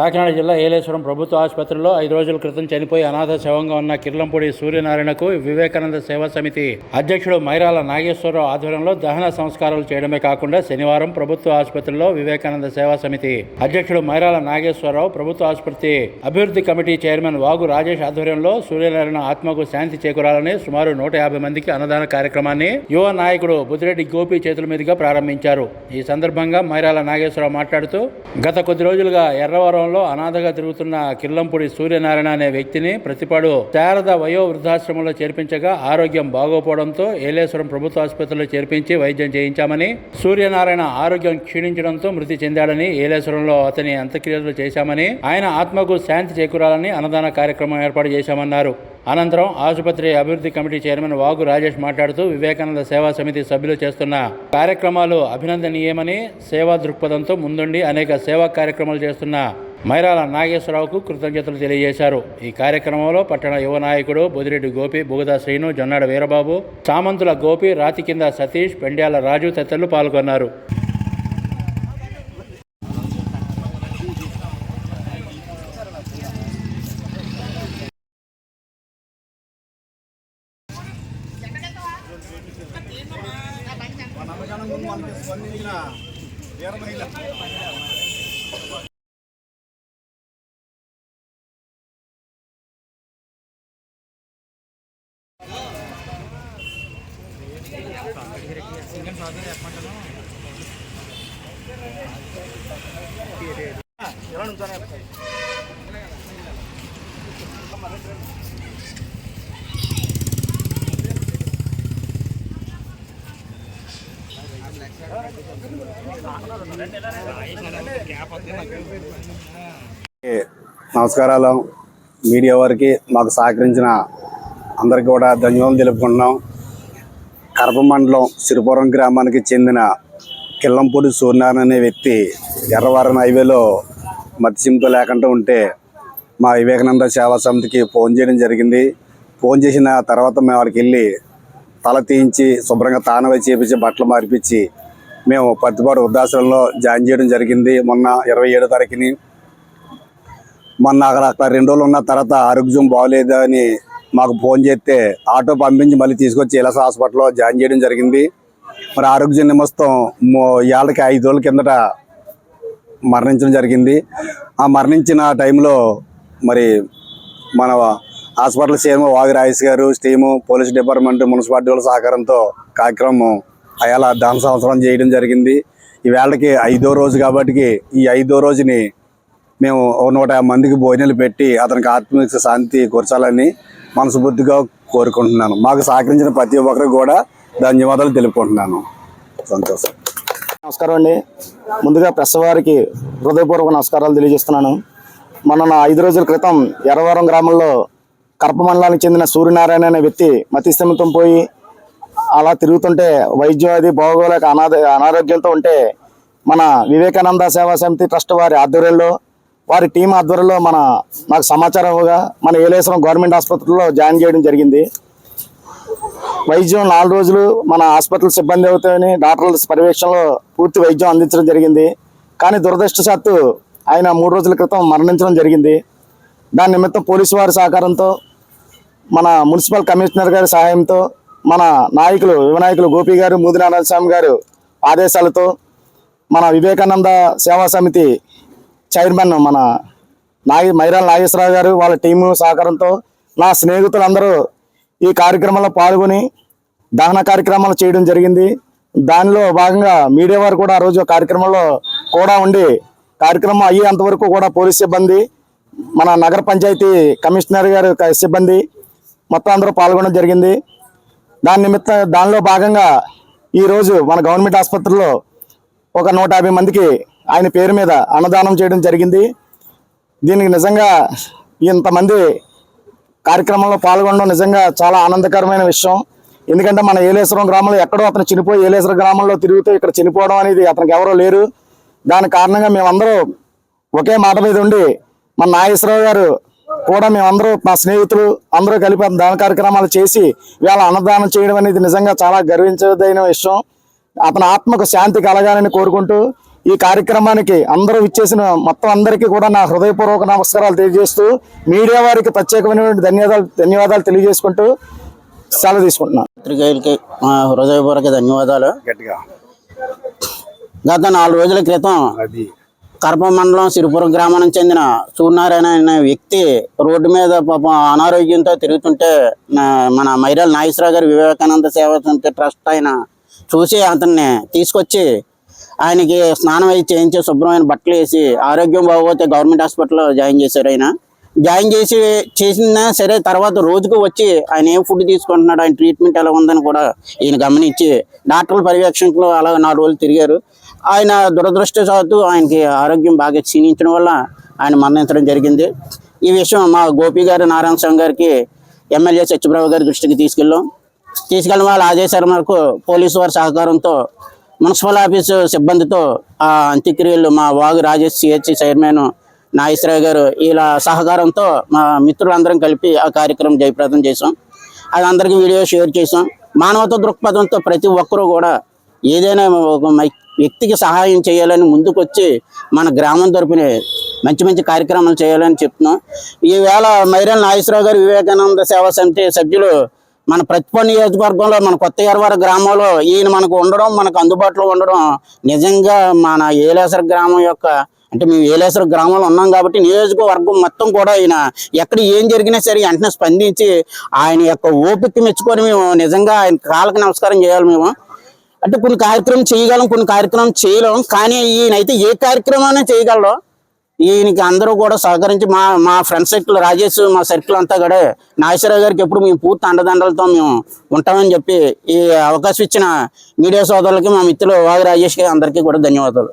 కాకినాడ జిల్లా ఏలేశ్వరం ప్రభుత్వ ఆసుపత్రిలో ఐదు రోజుల క్రితం చనిపోయి అనాథ శవంగా ఉన్న కిర్లంపూడి సూర్యనారాయణకు వివేకానంద సేవా సమితి అధ్యక్షుడు మైరాల నాగేశ్వరరావు ఆధ్వర్యంలో దహన సంస్కారాలు చేయడమే కాకుండా శనివారం ప్రభుత్వ ఆసుపత్రిలో వివేకానంద సేవా సమితి అధ్యక్షుడు మైరాల నాగేశ్వరరావు ప్రభుత్వ ఆసుపత్రి అభివృద్ధి కమిటీ చైర్మన్ వాగు రాజేష్ ఆధ్వర్యంలో సూర్యనారాయణ ఆత్మకు శాంతి చేకూరాలని సుమారు నూట యాభై మందికి అన్నదాన కార్యక్రమాన్ని యువ నాయకుడు బుద్ధిరెడ్డి గోపి చేతుల మీదుగా ప్రారంభించారు. ఈ సందర్భంగా మైరాల నాగేశ్వరరావు మాట్లాడుతూ గత కొద్ది రోజులుగా ఎర్రవరం గ్రామంలో అనాథగా తిరుగుతున్న కిల్లంపూడి సూర్యనారాయణ అనే వ్యక్తిని ప్రతిపాడు శారద వయో వృద్ధాశ్రమంలో చేర్పించగా ఆరోగ్యం బాగోపోవడంతో ఏలేశ్వరం ప్రభుత్వ ఆసుపత్రిలో చేర్పించి వైద్యం చేయించామని సూర్యనారాయణ ఆరోగ్యం క్షీణించడంతో మృతి చెందాడని ఏలేశ్వరంలో అతని అంత్యక్రియలు చేశామని ఆయన ఆత్మకు శాంతి చేకూరాలని అన్నదాన కార్యక్రమం ఏర్పాటు చేశామన్నారు. అనంతరం ఆసుపత్రి అభివృద్ధి కమిటీ చైర్మన్ వాగు రాజేష్ మాట్లాడుతూ వివేకానంద సేవా సమితి సభ్యులు చేస్తున్న కార్యక్రమాలు అభినందనీయమని సేవా దృక్పథంతో ముందుండి అనేక సేవా కార్యక్రమాలు చేస్తున్న మైరాల నాగేశ్వరరావుకు కృతజ్ఞతలు తెలియజేశారు. ఈ కార్యక్రమంలో పట్టణ యువ నాయకుడు బొదిరెడ్డి గోపి బుగదా శ్రీను జొన్నాడ వీరబాబు సామంతుల గోపి రాతి కింద సతీష్ పెండ్యాల రాజు తదితరులు పాల్గొన్నారు. కార్యక్రమానికి స్పందించిన వీర మహిళ. ఎలా ఉంటాను నమస్కారాలు. మీడియా వారికి మాకు సహకరించిన అందరికీ కూడా ధన్యవాదాలు తెలుపుకుంటున్నాం. కరప మండలం సిరిపురం గ్రామానికి చెందిన కిల్లంపూడి సూర్యనారాయణ అనే వ్యక్తి ఎర్రవారం హైవేలో మత్స్యంతో లేకుండా ఉంటే మా వివేకానంద సేవా సమితికి ఫోన్ చేయడం జరిగింది. ఫోన్ చేసిన తర్వాత మేము వాళ్ళకి వెళ్ళి తల తీయించి శుభ్రంగా తానవై చేపించి బట్టలు మార్పించి మేము పత్తిపాడు వృద్ధాశ్రమంలో జాయిన్ చేయడం జరిగింది. మొన్న ఇరవై ఏడో తారీఖుని. మొన్న అక్కడ అక్కడ రెండు రోజులు ఉన్న తర్వాత ఆరోగ్యం బాగోలేదు అని మాకు ఫోన్ చేస్తే ఆటో పంపించి మళ్ళీ తీసుకొచ్చి ఇలాస హాస్పిటల్లో జాయిన్ చేయడం జరిగింది. మరి ఆరోగ్య నిమస్తం ఏళ్ళకి ఐదు రోజుల కిందట మరణించడం జరిగింది. ఆ మరణించిన టైంలో మరి మన హాస్పిటల్ సీఎం వాగి రాజేష్ గారు స్టీము పోలీస్ డిపార్ట్మెంట్ మున్సిపాలిటీ వాళ్ళ సహకారంతో కార్యక్రమం అయాల దాన సంవత్సరం చేయడం జరిగింది. ఈ వేళకి ఐదో రోజు కాబట్టి ఈ ఐదో రోజుని మేము నూట మందికి భోజనాలు పెట్టి అతనికి ఆత్మిక శాంతి కూర్చాలని మనస్ఫూర్తిగా కోరుకుంటున్నాను. మాకు సహకరించిన ప్రతి ఒక్కరికి కూడా ధన్యవాదాలు తెలుపుకుంటున్నాను. సంతోషం. నమస్కారం అండి. ముందుగా ప్రెస్ వారికి హృదయపూర్వక నమస్కారాలు తెలియజేస్తున్నాను. మొన్న ఐదు రోజుల క్రితం ఎర్రవరం గ్రామంలో కర్ప మండలానికి చెందిన సూర్యనారాయణ అనే వ్యక్తి మతిస్థిమితం పోయి అలా తిరుగుతుంటే వైద్యం అది బాగోలేక అనాథ అనారోగ్యంతో ఉంటే మన వివేకానంద సేవా సమితి ట్రస్ట్ వారి ఆధ్వర్యంలో వారి టీం ఆధ్వర్యంలో మన నాకు సమాచారంగా మన ఏలేశ్వరం గవర్నమెంట్ ఆసుపత్రిలో జాయిన్ చేయడం జరిగింది. వైద్యం నాలుగు రోజులు మన హాస్పిటల్ సిబ్బంది అవుతాయని డాక్టర్ల పర్యవేక్షణలో పూర్తి వైద్యం అందించడం జరిగింది. కానీ దురదృష్టశాత్తు ఆయన మూడు రోజుల క్రితం మరణించడం జరిగింది. దాని నిమిత్తం పోలీసు వారి సహకారంతో మన మున్సిపల్ కమిషనర్ గారి సహాయంతో మన నాయకులు యువనాయకులు గోపి గారు మూదినారాయణ స్వామి గారు ఆదేశాలతో మన వివేకానంద సేవా సమితి చైర్మన్ మన నాగ మైరాల నాగేశ్వరరావు గారు వాళ్ళ టీము సహకారంతో నా స్నేహితులందరూ ఈ కార్యక్రమంలో పాల్గొని దహన కార్యక్రమాలు చేయడం జరిగింది. దానిలో భాగంగా మీడియా వారు కూడా ఆ రోజు కార్యక్రమంలో కూడా ఉండి కార్యక్రమం అయ్యేంతవరకు కూడా పోలీస్ సిబ్బంది మన నగర పంచాయతీ కమిషనర్ గారు సిబ్బంది మొత్తం అందరూ పాల్గొనడం జరిగింది. దాని నిమిత్తం దానిలో భాగంగా ఈరోజు మన గవర్నమెంట్ ఆసుపత్రిలో ఒక నూట యాభై మందికి ఆయన పేరు మీద అన్నదానం చేయడం జరిగింది. దీనికి నిజంగా ఇంతమంది కార్యక్రమంలో పాల్గొనడం నిజంగా చాలా ఆనందకరమైన విషయం. ఎందుకంటే మన ఏలేశ్వరం గ్రామంలో ఎక్కడో అతను చనిపోయి ఏలేశ్వరం గ్రామంలో తిరుగుతూ ఇక్కడ చనిపోవడం అనేది అతనికి ఎవరో లేరు. దాని కారణంగా మేమందరూ ఒకే మాట మీద ఉండి మన నాగేశ్వరరావు గారు కూడా మేమందరూ మా స్నేహితులు అందరూ కలిపి దాన కార్యక్రమాలు చేసి ఇవాళ అన్నదానం చేయడం అనేది నిజంగా చాలా గర్వించదైన విషయం. అతని ఆత్మకు శాంతి కలగాలని కోరుకుంటూ ఈ కార్యక్రమానికి అందరూ ఇచ్చేసిన మొత్తం అందరికీ కూడా నా హృదయపూర్వక నమస్కారాలు తెలియజేస్తూ మీడియా వారికి ప్రత్యేకమైనటువంటి ధన్యవాదాలు ధన్యవాదాలు తెలియజేసుకుంటూ సెలవు తీసుకుంటున్నాను పత్రికేయులకి మా హృదయపూర్వక ధన్యవాదాలు. గట్టిగా. గత నాలుగు రోజుల క్రితం అది. కరప మండలం సిరిపురం గ్రామానికి చెందిన సూర్యనారాయణ అనే వ్యక్తి రోడ్డు మీద పాపం అనారోగ్యంతో తిరుగుతుంటే మన మైరాల్ నాగేశ్వరరావు గారి వివేకానంద సేవా సమితి ట్రస్ట్ ఆయన చూసి అతన్ని తీసుకొచ్చి ఆయనకి స్నానం అయితే చేయించి శుభ్రమైన బట్టలు వేసి ఆరోగ్యం బాగోతే గవర్నమెంట్ హాస్పిటల్లో జాయిన్ చేశారు ఆయన. జాయిన్ చేసి చేసినా సరే తర్వాత రోజుకు వచ్చి ఆయన ఏం ఫుడ్ తీసుకుంటున్నాడు ఆయన ట్రీట్మెంట్ ఎలా ఉందని కూడా ఈయన గమనించి డాక్టర్ల పర్యవేక్షణలో అలా నాలుగు రోజులు తిరిగారు. ఆయన దురదృష్టవశాత్తు ఆయనకి ఆరోగ్యం బాగా క్షీణించడం వల్ల ఆయన మరణించడం జరిగింది. ఈ విషయం మా గోపి గారు నారాయణ స్వామి గారికి ఎమ్మెల్యే సత్యప్రభు గారి దృష్టికి తీసుకెళ్ళాం. తీసుకెళ్ళిన వాళ్ళ ఆదేశాల మేరకు పోలీసు వారి సహకారంతో మున్సిపల్ ఆఫీసు సిబ్బందితో ఆ అంత్యక్రియలు మా వాగు రాజేష్ సిహెచ్ చైర్మన్ నాగేశ్వరరావు గారు ఇలా సహకారంతో మా మిత్రులందరం కలిపి ఆ కార్యక్రమం జయప్రదం చేసాం అది అందరికీ వీడియో షేర్ చేసాం మానవత దృక్పథంతో ప్రతి ఒక్కరూ కూడా ఏదైనా ఒక మై- వ్యక్తికి సహాయం చేయాలని ముందుకొచ్చి మన గ్రామం తరపున మంచి మంచి కార్యక్రమాలు చేయాలని చెప్తున్నాం. ఈవేళ మైరన్ నాగేశ్వరరావు గారు వివేకానంద సేవా సమితి సభ్యులు మన ప్రతిప నియోజకవర్గంలో మన కొత్త ఎరవర గ్రామంలో ఈయన మనకు ఉండడం మనకు అందుబాటులో ఉండడం నిజంగా మన ఏలేసర గ్రామం యొక్క అంటే మేము ఏలేశ్వర గ్రామంలో ఉన్నాం కాబట్టి నియోజకవర్గం మొత్తం కూడా ఆయన ఎక్కడ ఏం జరిగినా సరే వెంటనే స్పందించి ఆయన యొక్క ఓపిక మెచ్చుకొని మేము నిజంగా ఆయన కాళ్ళకి నమస్కారం చేయాలి మేము. అంటే కొన్ని కార్యక్రమం చేయగలం కొన్ని కార్యక్రమం చేయలేం. కానీ ఈయన అయితే ఏ కార్యక్రమాన్ని చేయగలరు ఈయనకి అందరూ కూడా సహకరించి మా మా ఫ్రెండ్ సర్కిల్ రాజేష్ మా సర్కిల్ అంతా కూడా నాగేశ్వరరావు గారికి ఎప్పుడు మేము పూర్తి అండదండలతో మేము ఉంటామని చెప్పి ఈ అవకాశం ఇచ్చిన మీడియా సోదరులకి మా మిత్రులు వాగి రాజేష్ గారి అందరికీ కూడా ధన్యవాదాలు.